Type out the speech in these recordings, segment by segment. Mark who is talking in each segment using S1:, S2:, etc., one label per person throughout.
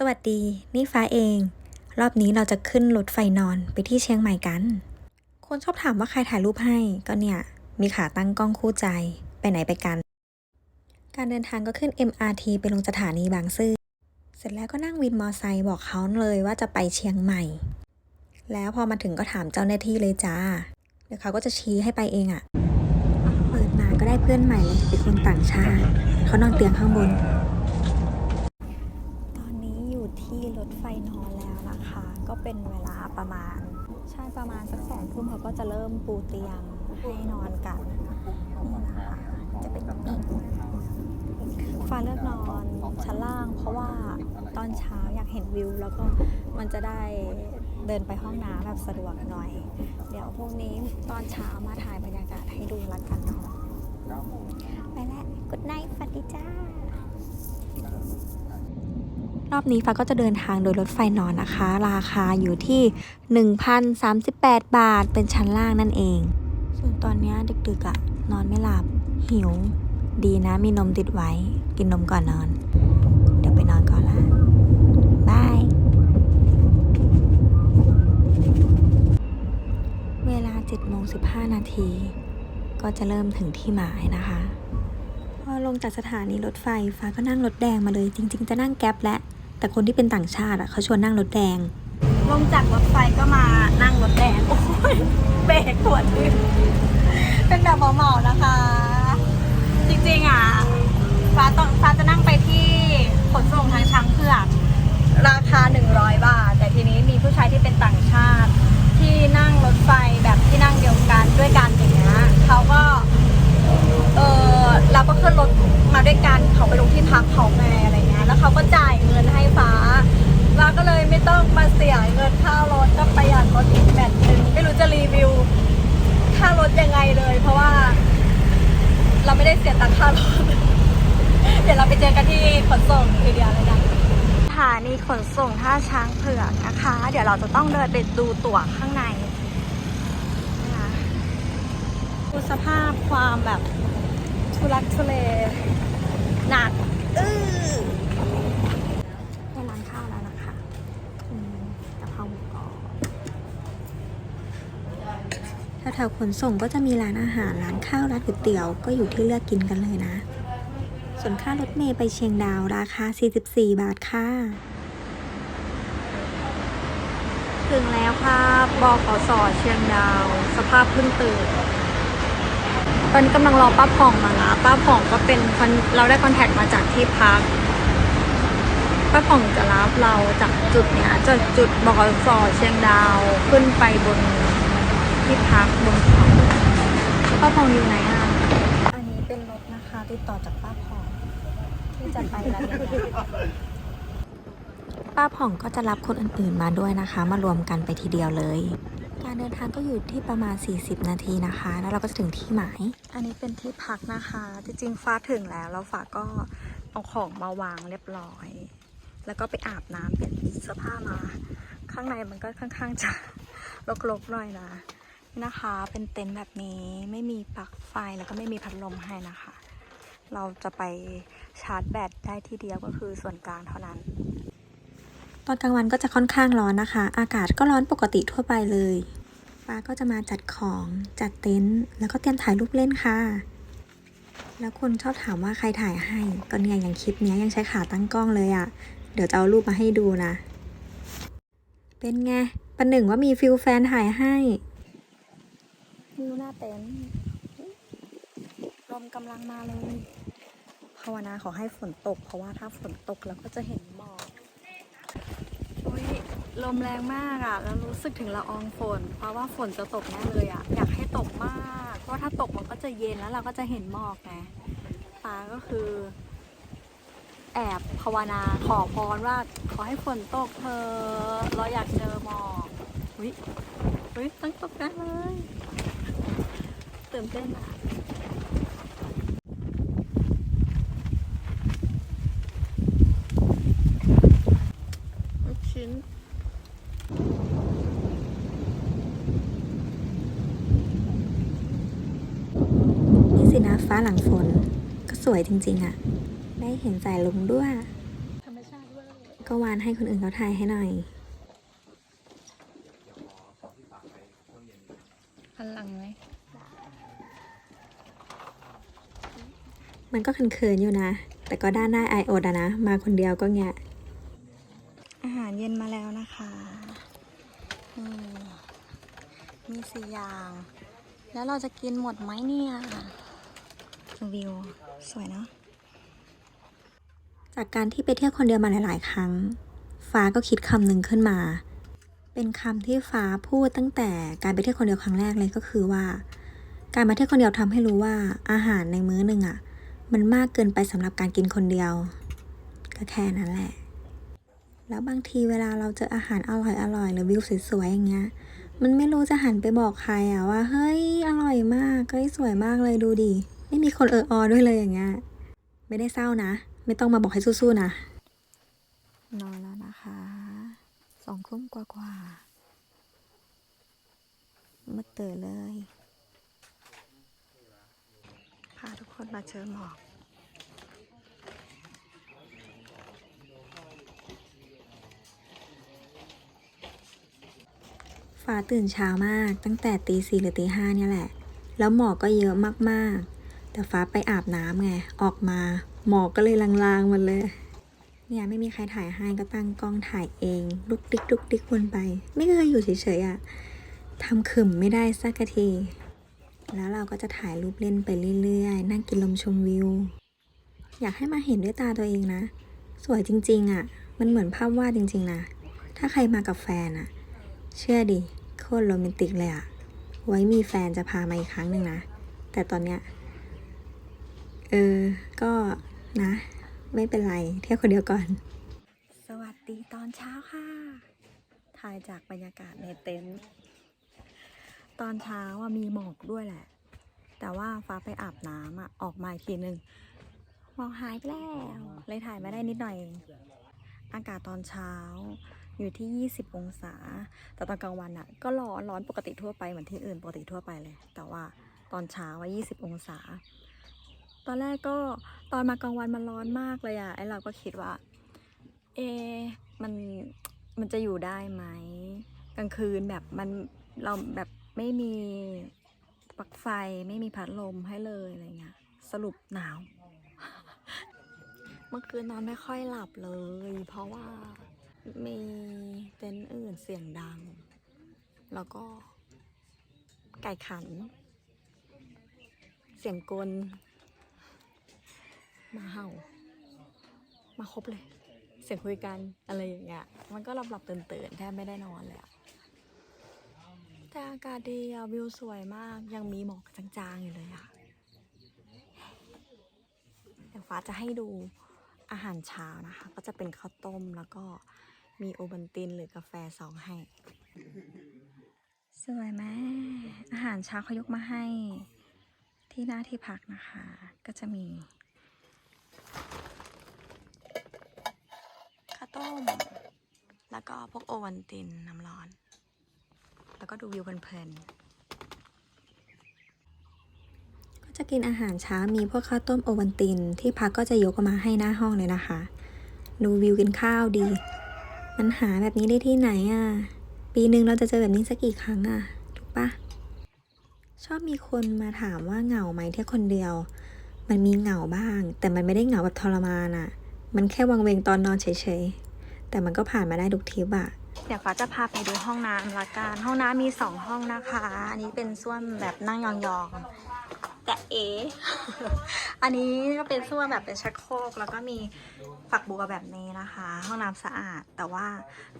S1: สวัสดี นี่ฟ้าเอง รอบนี้เราจะขึ้นรถไฟนอนไปที่เชียงใหม่กัน คนชอบถามว่าใครถ่ายรูปให้ ก็เนี่ย มีขาตั้งกล้องคู่ใจ ไปไหนไปกัน การเดินทางก็ขึ้น MRT ไปลงสถานีบางซื่อ เสร็จแล้วก็นั่งวินมอไซค์บอกเขาเลยว่าจะไปเชียงใหม่ แล้วพอมาถึงก็ถามเจ้าหน้าที่เลยจ้า เดี๋ยวเขาก็จะชี้ให้ไปเองอะ่ะ เปิดมาก็ได้เพื่อนใหม่เลยเป็นคนต่างชาติ เขานอนเตียงข้างบน ตอนนี้อยู่ที่รถไฟนอนแล้วนะคะ ก็เป็นเวลาประมาณ ใช่ประมาณสักสองทุ่มเขาก็จะเริ่มปูเตียงให้นอนกันนี่นะคะจะเป็นแบบนี้ฟ้าเลือกนอนชั้นล่าง เพราะว่าตอนเช้าอยากเห็นวิว แล้วก็มันจะได้เดินไปห้องน้ำแบบสะดวกหน่อย เดี๋ยวพรุ่งนี้ตอนเช้ามาถ่ายบรรยากาศให้ดูละกันเนาะไปแล้วกุดไนท์ฝันดีจ้า รอบนี้ฟ้าก็จะเดินทางโดยรถไฟนอนนะคะ ราคาอยู่ที่ 1,038 บาทเป็นชั้นล่างนั่นเอง ส่วนตอนนี้ดึกๆอะ่ะนอนไม่หลับ หิว ดีนะมีนมติดไว้ กินนมก่อนนอน เดี๋ยวไปนอนก่อนละบายเวลา7โมง15 นาที ก็จะเริ่มถึงที่หมายนะคะพอลงจากสถานีรถไฟ ฟ้าก็นั่งรถแดงมาเลย จริง ๆ จะนั่งแก๊ปแหละ แต่คนที่เป็นต่างชาติอะเขาชวนนั่งรถแดง
S2: ลงจากรถไฟก็มานั่งรถแดง โอ้ยเบรกปวดเป็นแบบเมาๆนะคะ จริงๆอะ ฟ้าต้องฟ้าจะนั่งไปที่ขนส่งทางช้างเผือกราคา 100 บาท แต่ทีนี้มีผู้ชายที่เป็นต่างชาติ ที่นั่งรถไฟแบบที่นั่งเดียวกันด้วยกันอย่างเงี้ยเขาก็ เออเราก็ขึ้นรถมาด้วยกันเขาไปลงที่พักเขาไงอะไรเงี้ย แล้วเขาก็จ่ายเงินให้ฟ้าเราก็เลยไม่ต้องมาเสียเงินค่ารถก็ประหยัดรถอีกแบบหนึ่งไม่รู้จะรีวิวค่ารถยังไงเลย เพราะว่า เราไม่ได้เสียตังค่ารถ เดี๋ยวเราไปเจอกันที่ขนส่งทีเดียวเลยกันสถานีขนส่ งท่าช้างเผือกนะคะ เดี๋ยวเราจะต้องเดินไปดูตั๋วข้างในนะดูสภาพความแบบทุลักทุเลหนักอื้อ
S1: ได้ร้านข้าวแล้วนะคะอืมกะเพราหมูกรอบแถวๆขนส่งก็จะมีร้านอาหาร ร้านข้าว ร้านก๋วยเตี๋ยวก็อยู่ที่เลือกกินกันเลยนะ ส่วนค่ารถเมย์ไปเชียงดาวราคา 44 บาทค่ะ
S2: ถึงแล้วค่ะบขสอเชียงดาว สภาพเพิ่งตื่น ตอนนี้กำลังรอป้าผ่องมาละป้าผ่องก็เป็นคนเราได้คอนแทคมาจากที่พัก ป้าผ่องจะรับเราจากจุดเนี้ยจากจุดบขสอเชียงดาวขึ้นไปบนที่พักบนเขาป้าผ่องอยู่ไหนอะ
S1: อันนี้เป็นรถนะคะติดต่อจากป้าผ่องที่จะไปร้าน ป้าผ่องก็จะรับคนอื่นๆมาด้วยนะคะ มารวมกันไปทีเดียวเลย การเดินทางก็อยู่ที่ประมาณ 40 นาทีนะคะ แล้วเราก็จะถึงที่หมาย
S2: อันนี้เป็นที่พักนะคะ จริงๆฟ้าถึงแล้วแล้วฟ้าก็เอาของมาวางเรียบร้อย แล้วก็ไปอาบน้ำเปลี่ยนเสื้อผ้ามา ข้างในมันก็ค่อนข้างจะรกๆหน่อยนะนี่นะคะเป็นเต็นท์แบบนี้ไม่มีปลั๊กไฟแล้วก็ไม่มีพัดลมให้นะคะ เราจะไปชาร์จแบตได้ที่เดียวก็คือส่วนกลางเท่านั้น
S1: ตอนกลางวันก็จะค่อนข้างร้อนนะคะ อากาศก็ร้อนปกติทั่วไปเลยป้าก็จะมาจัดของจัดเต็นท์แล้วก็เตรียมถ่ายรูปเล่นค่ะ แล้วคนชอบถามว่าใครถ่ายให้ก็เนี่ยอย่างคลิปนี้ยังใช้ขาตั้งกล้องเลยอะ่ะ เดี๋ยวจะเอารูปมาให้ดูนะ เป็นไงประหนึ่งว่ามีฟิลแฟนถ่ายให้
S2: วิวหน้าเต็นท์ลมกำลังมาเลยภาวนาขอให้ฝนตก เพราะว่าถ้าฝนตกเราก็จะเห็น ลมแรงมากอะ่ะ แล้วรู้สึกถึงละอองฝน เพราะว่าฝนจะตกแน่เลยอะ่ะ อยากให้ตกมาก เพราะถ้าตกมันก็จะเย็นแล้วเราก็จะเห็นหมอกไงฟ้าก็คือ แอบภาวนาขอพรว่าขอให้ฝนตกเธอะเราอยากเจอหมอกอุ้ยอุ้ยต้งตกแน่เลยตื่นเต้นอะ ลูกชิ้น
S1: นี่สินะฟ้าหลังฝน ก็ สวยจริง ๆอะ่ะ ได้เห็นสายลุงด้วย
S2: ธรรมชาติเวอร์
S1: ก็วานให้คนอื่นเขาถ่ายให้หน่อย
S2: หันหลังไหม
S1: มันก็เขินๆอยู่นะ แต่ก็ด้านได้ไอโอดอะนะ มาคนเดียวก็แงะอาหารเย็นมาแล้วนะคะนี่มีสี่อย่าง แล้วเราจะกินหมดไหมเนี่ย วิว สวยเนาะจากการที่ไปเที่ยวคนเดียวมาหลาย ๆ ครั้ง ฟ้าก็คิดคำหนึ่งขึ้นมา เป็นคำที่ฟ้าพูดตั้งแต่การไปเที่ยวคนเดียวครั้งแรกเลยก็คือว่า การมาเที่ยวคนเดียวทำให้รู้ว่าอาหารในมื้อหนึ่งอะ่ะ มันมากเกินไปสำหรับการกินคนเดียว ก็แค่นั้นแหละ แล้วบางทีเวลาเราเจออาหารอร่อยอร่อยๆหรือวิวสวย ๆ อย่างเงี้ย มันไม่รู้จะหันไปบอกใครอะว่า เฮ้ยอร่อยมากเฮ้ยสวยมากเลยดูดิ ไม่มีคนเอออด้วยเลยอย่างเงี้ยไม่ได้เศร้านะ ไม่ต้องมาบอกให้สู้ๆนะ นอนแล้วนะคะสองทุ่มกว่าๆมืดตื่นเลย พาทุกคนมาเจอหมอกฟ้าตื่นเช้ามากตั้งแต่ตีสี่หรือตีห้าเนี่ยแหละ แล้วหมอกก็เยอะมากๆ แต่ฟ้าไปอาบน้ำไง ออกมา หมอกก็เลยลางๆมันเลย เนี่ยไม่มีใครถ่ายให้ก็ตั้งกล้องถ่ายเองลุกดิกลุกดิกวนไป ไม่เคยอยู่เฉยๆอะ่ะทำขึมไม่ได้สักที แล้วเราก็จะถ่ายรูปเล่นไปเรื่อยๆ นั่งกินลมชมวิว อยากให้มาเห็นด้วยตาตัวเองนะ สวยจริงๆอะ่ะ มันเหมือนภาพวาดจริง ๆ นะ ถ้าใครมากับแฟนอะ่ะ เชื่อดิโคตรโรแมนติกเลยอะ ไว้มีแฟนจะพามาอีกครั้งหนึ่งนะ แต่ตอนเนี้ย เออ ก็นะ ไม่เป็นไร เที่ยวคนเดียวก่อน สวัสดีตอนเช้าค่ะ ถ่ายจากบรรยากาศในเต็นท์ตอนเช้าว่ามีหมอกด้วยแหละ แต่ว่าฟ้าไปอาบน้ำอะออกมาอีกทีนึงหมอกหายไปแล้ว เลยถ่ายไม่ได้นิดหน่อยองอากาศตอนเช้าอยู่ที่ 20 องศา แต่ตอนกลางวันอะก็ร้อน ร้อนปกติทั่วไปเหมือนที่อื่นปกติทั่วไปเลย แต่ว่าตอนเช้าว่า 20 องศา ตอนแรกก็ตอนมากลางวันมันร้อนมากเลยอะไอเราก็คิดว่า เอ มันมันจะอยู่ได้ไหมกลางคืนแบบมันเราแบบไม่มีปลั๊กไฟไม่มีพัดลมให้เลยอะไรเงี้ยสรุปหนาว เมื่อคืนนอนไม่ค่อยหลับเลย เพราะว่ามีเต็นท์อื่นเสียงดัง แล้วก็ไก่ขัน เสียงกล มาเห่า มาครบเลย เสียงคุยกันอะไรอย่างเงี้ย มันก็หลับหลับตื่นตื่นๆแทบไม่ได้นอนเลยอะแต่อากาศดีอะวิวสวยมาก ยังมีหมอกจางๆอยู่เลยอะเดี๋ยวฟ้าจะให้ดูอาหารเช้านะคะ ก็จะเป็นข้าวต้มแล้วก็มีโอบันตินหรือกาแฟสองให้ สวยไหมอาหารเช้าเขายกมาให้ที่หน้าที่พักนะคะ ก็จะมี ข้าว ต้ม แล้วก็พวกโอวันตินน้ำร้อน แล้วก็ดูวิวเพลินๆก็จะกินอาหารเช้ามีพวกข้าวต้มโอวันติน ที่พักก็จะยกมาให้หน้าห้องเลยนะคะ ดูวิวกินข้าวดี มันหาแบบนี้ได้ที่ไหนอะ ปีหนึ่งเราจะเจอแบบนี้สักกี่ครั้งอะ ถูกปะชอบมีคนมาถามว่าเหงาไหมเที่ยวคนเดียว มันมีเหงาบ้าง แต่มันไม่ได้เหงาแบบทรมานอะ มันแค่วังเวงตอนนอนเฉยๆ แต่มันก็ผ่านมาได้ทุกทริปอะเดี๋ยวฟ้าจะพาไปดูห้องน้ำละกัน ห้องน้ำมีสองห้องนะคะ อันนี้เป็นส้วมแบบนั่งยองๆ แต่เอ อันนี้ก็เป็นส้วมแบบเป็นชักโครก แล้วก็มีฝักบัวแบบนี้นะคะ ห้องน้ำสะอาด แต่ว่า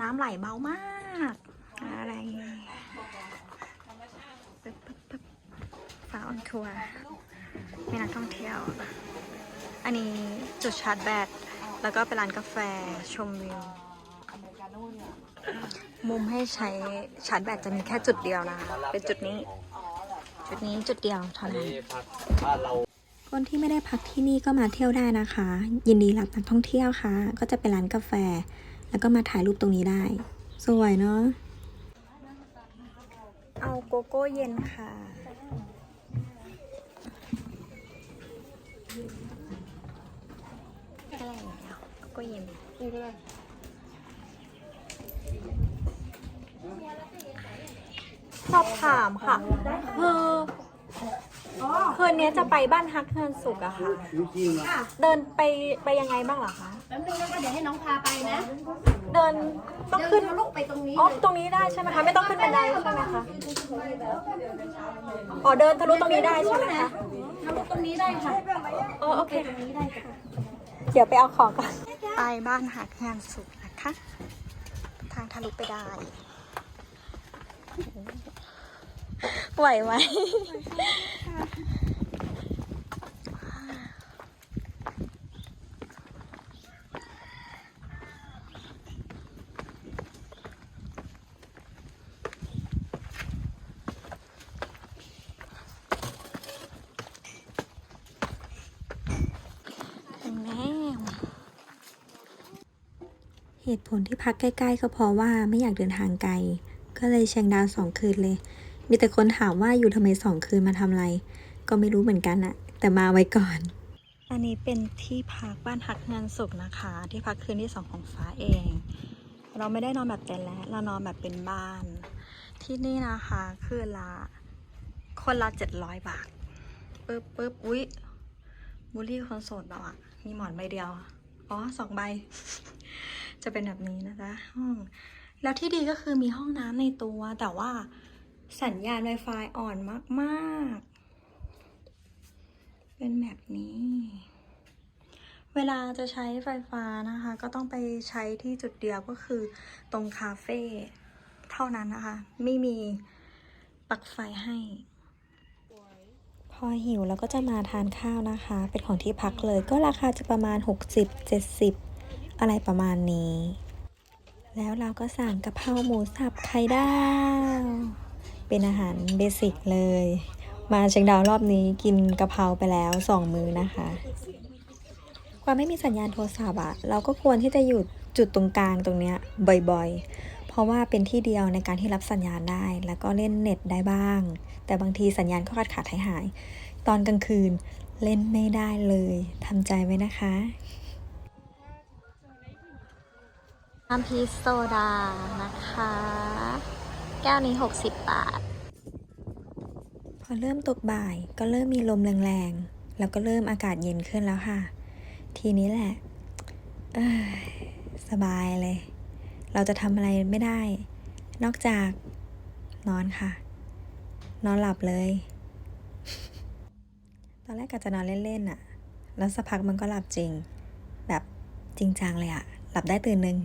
S1: น้ำไหลเบามาก อะไรฟ้าออนทัวร์มีนักท่องเที่ยว อันนี้จุดชาร์จแบต แล้วก็เป็นร้านกาแฟชมวิว มุมให้ใช้ชาร์จแบตจะมีแค่จุดเดียวนะคะ เป็นจุดนี้ จุดนี้จุดเดียวเท่านั้นคนที่ไม่ได้พักที่นี่ก็มาเที่ยวได้นะคะ ยินดีรับนักท่องเที่ยวค่ะ ก็จะเป็นร้านกาแฟ แล้วก็มาถ่ายรูปตรงนี้ได้ สวยเนาะ เอาโกโก้เย็นค่ะ อะไรอย่างเงี้ยโกโก้เย็น
S3: นี่ก็ได้
S2: สอบถามค่ะคือคืนนี้จะไปบ้านฮักเฮือนสุกอะค่ะ เดินไปไปยังไงบ้างเหรอคะ
S4: แป๊บนึงนะคะเดี๋ยวให้น้องพาไปนะ
S2: เดินต้องขึ้น
S4: เดิทะลุไปตรงนี้
S2: อ๋อ
S4: เลย
S2: ตรงนี้ได้ใช่ไหมคะ ไม่ต้องขึ้นบันไดใช่ไหมคะอ๋อเดินทะลุตรงนี้ได้ใช่ไหมคะ
S4: ทะลุตรงนี้ได้ค่ะ
S2: อ๋อโอเค
S4: ตรงนี้ได้ค่ะ
S2: เดี๋ยวไปเอาของก่อน ไปบ้านหักงานสุขนะคะ ทางทะลุไปได้ไหวไหม ถึงแล้ว
S1: เห ตุผลที่พักใกล้ ๆ ก็เพราะว่าไม่อยากเดินทางไกล ก็เลยเชียงดาวสองคืนเลย มีแต่คนถามว่าอยู่ทำไมสองคืนมาทำอะไร ก็ไม่รู้เหมือนกันอะแต่มาไว้ก่อน
S2: อันนี้เป็นที่พักบ้านหักงานสุขนะคะ ที่พักคืนที่สองของฟ้าเอง เราไม่ได้นอนแบบเต็นท์แล้วเรานอนแบบเป็นบ้าน ที่นี่นะคะคืนละคนละเจ็ดร้อยบาทปึ๊บปึ๊บอุ๊ยบุลลี่คนโสดเราอะมีหมอนใบเดียว อ๋อสองใบ จะเป็นแบบนี้นะจ๊ะห้อง แล้วที่ดีก็คือมีห้องน้ำในตัว แต่ว่าสัญญาณ Wi-Fi อ่อนมาก ๆ เป็นแบบนี้ เวลาจะใช้ไฟฟ้านะคะ ก็ต้องไปใช้ที่จุดเดียวก็คือตรงคาเฟ่เท่านั้นนะคะ ไม่มีปลั๊กไฟให้
S1: พอหิวแล้วก็จะมาทานข้าวนะคะ เป็นของที่พักเลยก็ราคาจะประมาณ 60-70 อะไรประมาณนี้ แล้วเราก็สั่งกะเพราหมูสับไข่ดาว เป็นอาหารเบสิกเลย มาเชียงดาวรอบนี้กินกะเพราไปแล้วสองมื้อนะคะ ความไม่มีสัญญาณโทรศัพท์อะเราก็ควรที่จะอยู่จุดตรงกลางตรงเนี้ยบ่อยๆ เพราะว่าเป็นที่เดียวในการที่รับสัญญาณได้ แล้วก็เล่นเน็ตได้บ้าง แต่บางทีสัญญาณก็ขาดขาดหายหาย ตอนกลางคืนเล่นไม่ได้เลยทำใจไว้นะคะ
S2: น้ำพีโซดานะคะ แก้วนี้ 60 บาท
S1: พอเริ่มตกบ่ายก็เริ่มมีลมแรงๆ แล้วก็เริ่มอากาศเย็นขึ้นแล้วค่ะ ทีนี้แหละสบายเลย เราจะทำอะไรไม่ได้ นอกจากนอนค่ะ นอนหลับเลย ตอนแรกกะจะนอนเล่นๆอะแล้วสักพักมันก็หลับจริง แบบจริงจังเลยอะหลับได้ตื่นหนึ่ง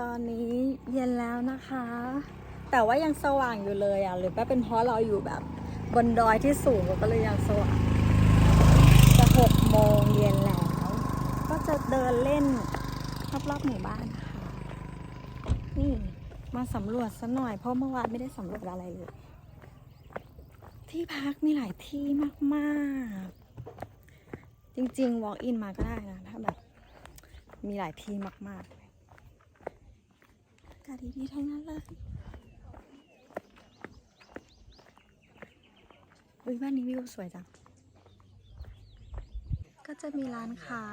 S2: ตอนนี้เย็นแล้วนะคะ แต่ว่ายังสว่างอยู่เลยอะหรือว่าเป็นเพราะเราอยู่แบบบนดอยที่สูงก็เลยยังสว่างจะหกโมงเย็นแล้ว ก็จะเดินเล่นรอบๆหมู่บ้านนะคะ นี่มาสำรวจซะหน่อย เพราะเมื่อวานไม่ได้สำรวจอะไรเลย ที่พักมีหลายที่มากๆ จริงๆ walk in มาก็ได้นะ ถ้าแบบ มีหลายที่มากๆากาศดีๆทั้งนั้นเลยอุ้ยบ้านนี้วิวสวยจัง ก็จะมีร้านค้า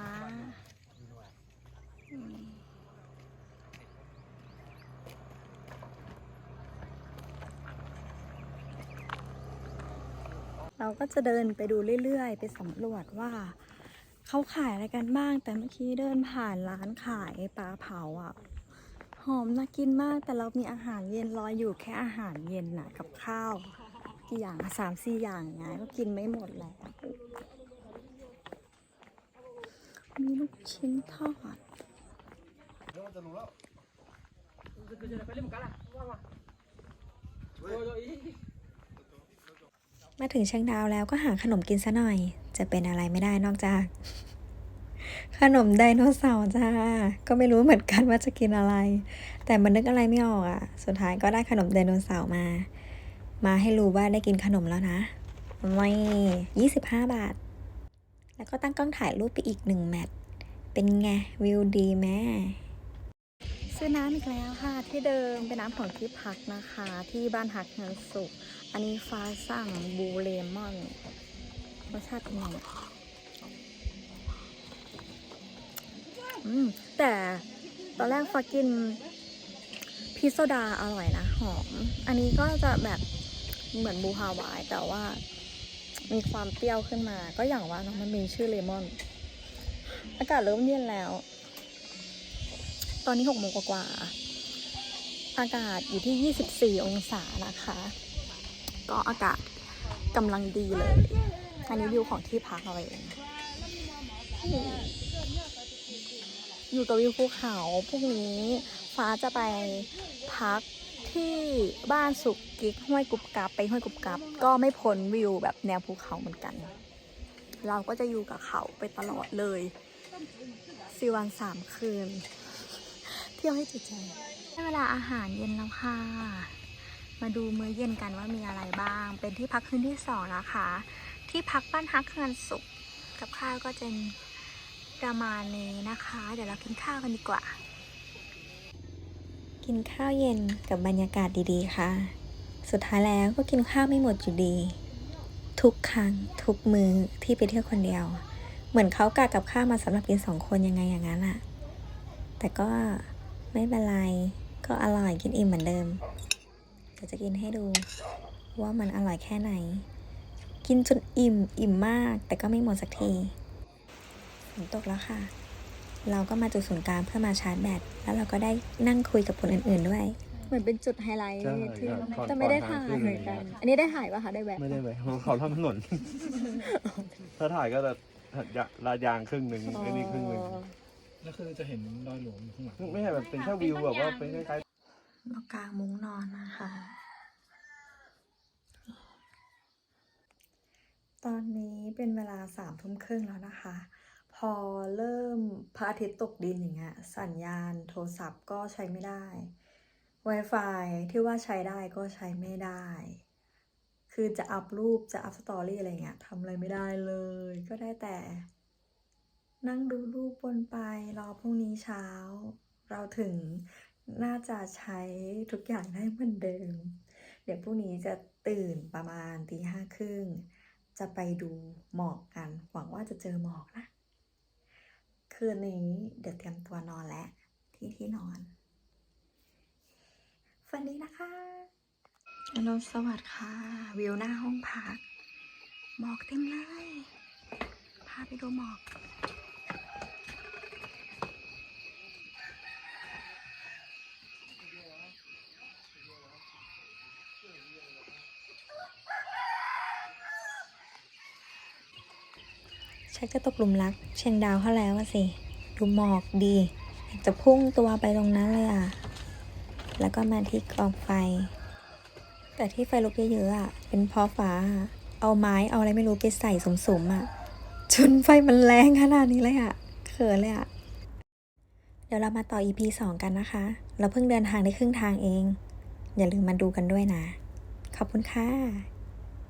S2: เราก็จะเดินไปดูเรื่อยๆ ไปสำรวจว่าเขาขายอะไรกันบ้าง แต่เมื่อกี้เดินผ่านร้านขายปลาเผาอะ หอมน่ากินมากแต่เรามีอาหารเย็นรออยู่แค่อาหารเย็นนะกับข้าวกี่อย่างสามสี่อย่างไงก็กินไม่หมดแล้วมีลูกชิ้นทอด
S1: มาถึงเชียงดาวแล้วก็หาขนมกินซะหน่อย จะเป็นอะไรไม่ได้นอกจาก ขนมไดโนเสาร์จ้า ก็ไม่รู้เหมือนกันว่าจะกินอะไร แต่มันนึกอะไรไม่ออกอะ่ะ สุดท้ายก็ได้ขนมไดโนเสาร์มา มาให้รู้ว่าได้กินขนมแล้วนะไม่ยี่สิบห้าบาท แล้วก็ตั้งกล้องถ่ายรูปไปอีกหนึ่งแมท เป็นไง วิวดีแม่
S2: ซื้อน้ำอีกแล้วค่ะ ที่เดิมเป็นน้ำของที่พักนะคะ ที่บ้านหักเงินสุข อันนี้ฟ้าสั่งบูเลมอนรสชาติเป็นไง อืมแต่ตอนแรกฟ้ากินพีชโซดาอร่อยนะ หอม อันนี้ก็จะแบบเหมือนบูฮาวาย แต่ว่ามีความเปรี้ยวขึ้นมา ก็อย่างว่าเนอะมันมีชื่อเลมอน อากาศเริ่มเย็นแล้ว ตอนนี้หกโมงกว่า อากาศอยู่ที่24องศานะคะ ก็อากาศกำลังดีเลย อันนี้วิวของที่พักเราเอง อยู่กับวิวภูเขาพรุ่งนี้ฟ้าจะไปพักที่บ้านสุกกิกห้วยกุบกับไปห้วยกุบกับ ก็ไม่พ้นวิวแบบแนวภูเขาเหมือนกัน เราก็จะอยู่กับเขาไปตลอดเลยสี่วันสามคืน เที่ยวให้จิตใจได้เวลาอาหารเย็นแล้วค่ะ มาดูมื้อเย็นกันว่ามีอะไรบ้าง เป็นที่พักคืนที่สองนะคะ ที่พักบ้านฮักเคือนสุขกับข้าวก็จะ ประมาณนี้นะคะ เดี๋ยวเรากินข้าวกันดีกว่า
S1: กินข้าวเย็นกับบรรยากาศดีๆค่ะ สุดท้ายแล้วก็กินข้าวไม่หมดอยู่ดี ทุกครั้งทุกมือที่ไปเที่ยวคนเดียว เหมือนเขากะกับข้าวมาสำหรับกินสองคนยังไงอย่างนั้นอะแต่ก็ไม่เป็นไรก็อร่อยกินอิ่มเหมือนเดิมเดี๋ยวจะกินให้ดูว่ามันอร่อยแค่ไหน กินจนอิ่มอิ่มมาก แต่ก็ไม่หมดสักที ฝนตกแล้วค่ะ เราก็มาจุดศูนย์กลางเพื่อมาชาร์จแบต แล้วเราก็ได้นั่งคุยกับคนอื่นๆด้วย
S2: เหมือนเป็นจุดไฮไลท์
S5: ใช่
S2: ที่
S5: ครับก่อน
S2: แต่ไม่ได้
S5: ก่อน
S2: ถ่าย
S5: ทางขึ้น
S2: เหมือนกัน อันนี้ได้ถ่ายปะคะได้แวะ
S5: ไม่ได้ไปเขาทำถนน ถ้าถ่ายก็จะลาดยางครึ่งหนึ่งไอ้นี่ครึ่งหนึ่ง
S6: แล้วคือจะเห็นดอยหลวงอยู่ข้างหลัง
S5: ไม่ใช่แบบเป็นแค่วิวแบบว่าเป็นคล้าย
S2: เรากางมุ้งนอนนะคะ ตอนนี้เป็นเวลาสามทุ่มครึ่งแล้วนะคะ พอเริ่มพระอาทิตย์ตกดินอย่างเงี้ยสัญญาณโทรศัพท์ก็ใช้ไม่ได้ Wi-Fi ที่ว่าใช้ได้ก็ใช้ไม่ได้ คือจะอัพรูปจะอัพสตอรี่อะไรเงี้ยทำอะไรไม่ได้เลย ก็ได้แต่ นั่งดูรูปบนไปรอพรุ่งนี้เช้า เราถึงน่าจะใช้ทุกอย่างได้เหมือนเดิม เดี๋ยวพรุ่งนี้จะตื่นประมาณตีห้าครึ่งจะไปดูหมอกกัน หวังว่าจะเจอหมอกนะ คืนนี้เดี๋ยวเตรียมตัวนอนแล้วที่ที่นอนฝันดีนะคะอรุสวัสดิ์ค่ะ วิวหน้าห้องพัก หมอกเต็มเลย พาไปดูหมอก
S1: ชักจะตกหลุมรักเชียงดาวเขาแล้วสิ ดูหมอกดีอยากจะพุ่งตัวไปตรงนั้นเลยอะ แล้วก็มาที่กองไฟ แต่ที่ไฟลุกเยอะๆอะ เป็นเพราะฟ้า เอาไม้เอาอะไรไม่รู้ไปใส่สมๆอะจนไฟมันแรงขนาดนี้เลยอะเขินเลยอะ เดี๋ยวเรามาต่อ EP 2 กันนะคะ เราเพิ่งเดินทางได้ครึ่งทางเอง อย่าลืมมาดูกันด้วยนะ ขอบคุณค่ะ